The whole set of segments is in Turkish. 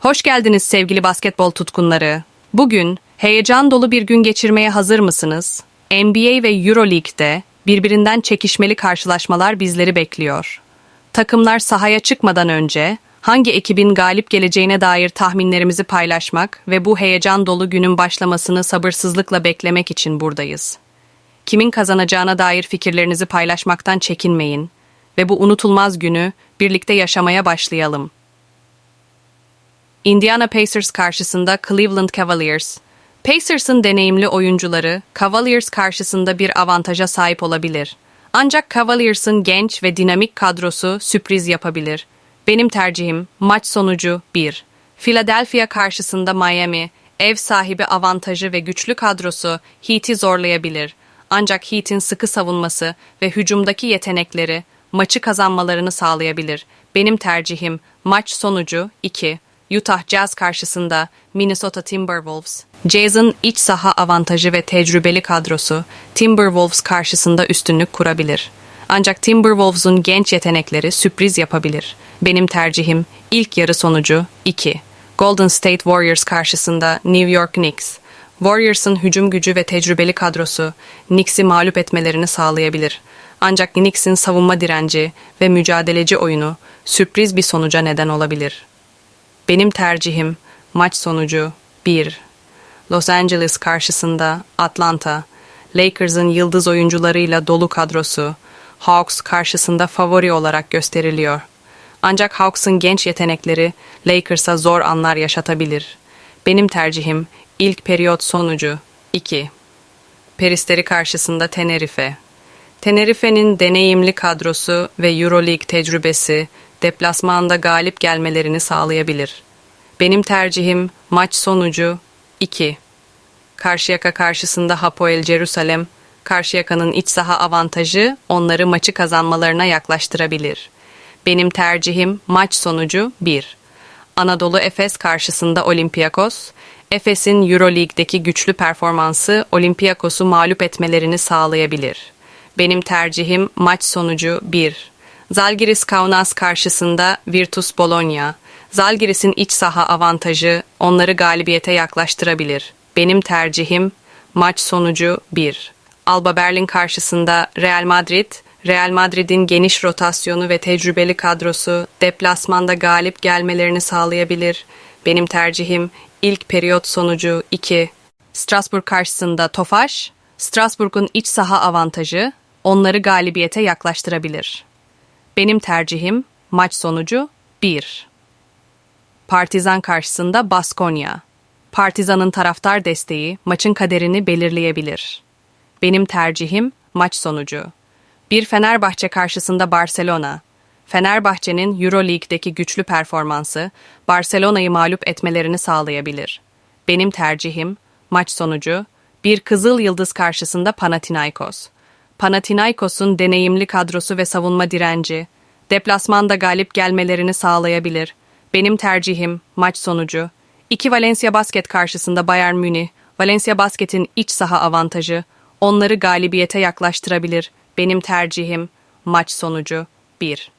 Hoş geldiniz sevgili basketbol tutkunları. Bugün heyecan dolu bir gün geçirmeye hazır mısınız? NBA ve EuroLeague'de birbirinden çekişmeli karşılaşmalar bizleri bekliyor. Takımlar sahaya çıkmadan önce hangi ekibin galip geleceğine dair tahminlerimizi paylaşmak ve bu heyecan dolu günün başlamasını sabırsızlıkla beklemek için buradayız. Kimin kazanacağına dair fikirlerinizi paylaşmaktan çekinmeyin ve bu unutulmaz günü birlikte yaşamaya başlayalım. Indiana Pacers karşısında Cleveland Cavaliers. Pacers'ın deneyimli oyuncuları Cavaliers karşısında bir avantaja sahip olabilir. Ancak Cavaliers'ın genç ve dinamik kadrosu sürpriz yapabilir. Benim tercihim maç sonucu 1. Philadelphia karşısında Miami, ev sahibi avantajı ve güçlü kadrosu Heat'i zorlayabilir. Ancak Heat'in sıkı savunması ve hücumdaki yetenekleri maçı kazanmalarını sağlayabilir. Benim tercihim maç sonucu 2. Utah Jazz karşısında Minnesota Timberwolves. Jazz'ın iç saha avantajı ve tecrübeli kadrosu Timberwolves karşısında üstünlük kurabilir. Ancak Timberwolves'un genç yetenekleri sürpriz yapabilir. Benim tercihim ilk yarı sonucu 2. Golden State Warriors karşısında New York Knicks. Warriors'ın hücum gücü ve tecrübeli kadrosu Knicks'i mağlup etmelerini sağlayabilir. Ancak Knicks'in savunma direnci ve mücadeleci oyunu sürpriz bir sonuca neden olabilir. Benim tercihim maç sonucu 1. Los Angeles karşısında Atlanta, Lakers'ın yıldız oyuncularıyla dolu kadrosu Hawks karşısında favori olarak gösteriliyor. Ancak Hawks'ın genç yetenekleri Lakers'a zor anlar yaşatabilir. Benim tercihim ilk periyot sonucu 2. Peristeri karşısında Tenerife. Tenerife'nin deneyimli kadrosu ve Euroleague tecrübesi deplasmanda galip gelmelerini sağlayabilir. Benim tercihim maç sonucu 2. Karşıyaka karşısında Hapoel Jerusalem, Karşıyaka'nın iç saha avantajı onları maçı kazanmalarına yaklaştırabilir. Benim tercihim maç sonucu 1. Anadolu Efes karşısında Olympiakos, Efes'in Euroleague'deki güçlü performansı Olympiakos'u mağlup etmelerini sağlayabilir. Benim tercihim maç sonucu 1. Zalgiris Kaunas karşısında Virtus Bologna. Zalgiris'in iç saha avantajı onları galibiyete yaklaştırabilir. Benim tercihim maç sonucu 1. Alba Berlin karşısında Real Madrid, Real Madrid'in geniş rotasyonu ve tecrübeli kadrosu deplasmanda galip gelmelerini sağlayabilir. Benim tercihim ilk periyot sonucu 2. Strasbourg karşısında Tofaş, Strasbourg'un iç saha avantajı onları galibiyete yaklaştırabilir. Benim tercihim maç sonucu 1. Partizan karşısında Baskonya. Partizan'ın taraftar desteği maçın kaderini belirleyebilir. Benim tercihim maç sonucu. Bir Fenerbahçe karşısında Barcelona. Fenerbahçe'nin Euroleague'deki güçlü performansı Barcelona'yı mağlup etmelerini sağlayabilir. Benim tercihim maç sonucu bir Kızıl Yıldız karşısında Panathinaikos. Panathinaikos'un deneyimli kadrosu ve savunma direnci deplasmanda galip gelmelerini sağlayabilir. Benim tercihim maç sonucu. İki Valencia Basket karşısında Bayern Münih, Valencia Basket'in iç saha avantajı onları galibiyete yaklaştırabilir. Benim tercihim maç sonucu 1.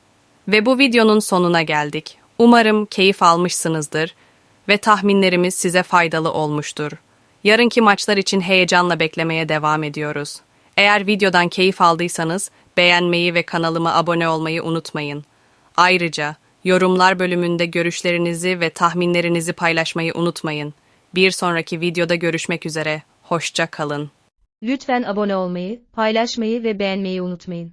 Ve bu videonun sonuna geldik. Umarım keyif almışsınızdır ve tahminlerimiz size faydalı olmuştur. Yarınki maçlar için heyecanla beklemeye devam ediyoruz. Eğer videodan keyif aldıysanız beğenmeyi ve kanalıma abone olmayı unutmayın. Ayrıca yorumlar bölümünde görüşlerinizi ve tahminlerinizi paylaşmayı unutmayın. Bir sonraki videoda görüşmek üzere. Hoşça kalın. Lütfen abone olmayı, paylaşmayı ve beğenmeyi unutmayın.